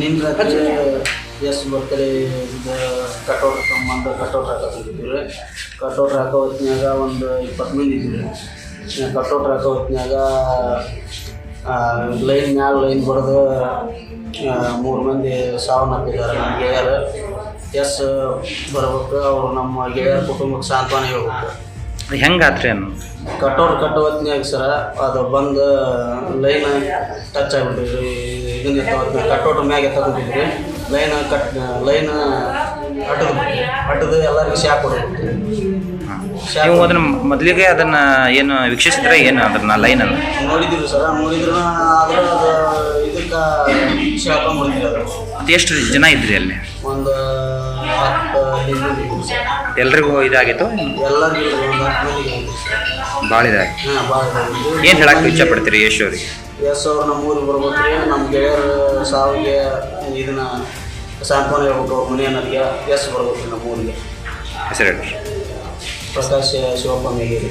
ನಿನ್ನ ರಾತ್ರಿ ಎಸ್ ಬರ್ತಾರೆ ಇದು ಕಟೌಟ್ ಸಂಬಂಧ ಕಟೌಟ್ ಹಾಕಿದ್ವಿ ರೀ ಕಟೌಟ್ ಹಾಕೋ ಹೊತ್ನ್ಯಾಗ ಒಂದು ಇಪ್ಪತ್ತು ಮಂದಿ ಇದ್ವಿ ರೀ ಕಟೌಟ್ ಹಾಕೋ ಹೊತ್ನ್ಯಾಗ ಲೈನ್ ಮ್ಯಾಲ ಲೈನ್ ಬಡ್ದು ಮೂರು ಮಂದಿ ಸಾವನ್ನಪ್ಪಿದ್ದಾರೆ ನಮ್ಮ ಗೆಳೆಯರು. ಎಸ್ ಬರ್ಬೇಕು ಅವ್ರು ನಮ್ಮ ಗೆಳೆಯರ ಕುಟುಂಬಕ್ಕೆ ಸಾಂತ್ವನ ಹೇಳ್ಬೇಕು. ಹೆಂಗಾತ್ರಿ ಅನ್ನು? ಕಟೋರ್ ಕಟ್ಟೋ ಹೊತ್ನ್ಯಾಗ ಸರ ಅದು ಬಂದು ಲೈನ್ ಟಚ್ ಆಗಿಬಿಟ್ಟಿದ್ರಿ. ಇದನ್ನ ಎತ್ತೋ ಕಟೋಟ್ ಮ್ಯಾಗೆ ತಗೊಂಡಿದ್ರಿ ಲೈನ್ ಕಟ್ ಲೈನ್ ಅಡ್ಡದ ಅಟದು ಎಲ್ಲರಿಗೂ ಶಾಕ್ ಹೊಡೆದ್ಬಿಟ್ರಿ ನೀವು ಅದನ್ನ ಮೊದಲಿಗೆ ಅದನ್ನ ಏನು ವೀಕ್ಷಿಸಿದ್ರೆ ಏನು ಅದನ್ನ ಲೈನ್ ಅನ್ನು? ನೋಡಿದ್ರು ಸರ್ ನೋಡಿದ್ರು ಆದ್ರೆ ಅದು ಇದಕ್ಕೆ ಅದು ಮತ್ತೆ ಎಷ್ಟು ಜನ ಇದ್ರಿ ಅಲ್ಲಿ? ಒಂದು ಹತ್ತು ಎಲ್ರಿಗೂ ಇದಾಗಿತ್ತು? ಎಲ್ಲರಿಗೂ ಒಂದು ಹತ್ತು ಮಂದಿಗೆ ಭಾಳ ಇದಾಗಿ ಹಾಂ ಭಾಳ ಏನು ಹೇಳಕ್ಕೆ ಇಚ್ಛಪಡ್ತೀರಿ ಯಶ್ ಅವ್ರಿಗೆ ಎಸ್ ಅವ್ರು ನಮ್ಮ ಊರಿಗೆ ಬರ್ಬೇಕ್ರಿ. ನಮ್ಮ ಗೆಳೆಯರ ಸಾವಿಗೆ ಇದನ್ನ ಸಾಂತ್ವನ ಹೇಳ್ಬೇಕು ಅವ್ರ ಮನೆ ಅನ್ನೋರಿಗೆ ಎಸ್ ಬರ್ಬೇಕು ನಮ್ಮ ಊರಿಗೆ. ಹೆಸರು ಹೇಳಿ ಪ್ರಕಾಶ್ ಶಿವಪ್ಪ ಮೇಗೇರಿ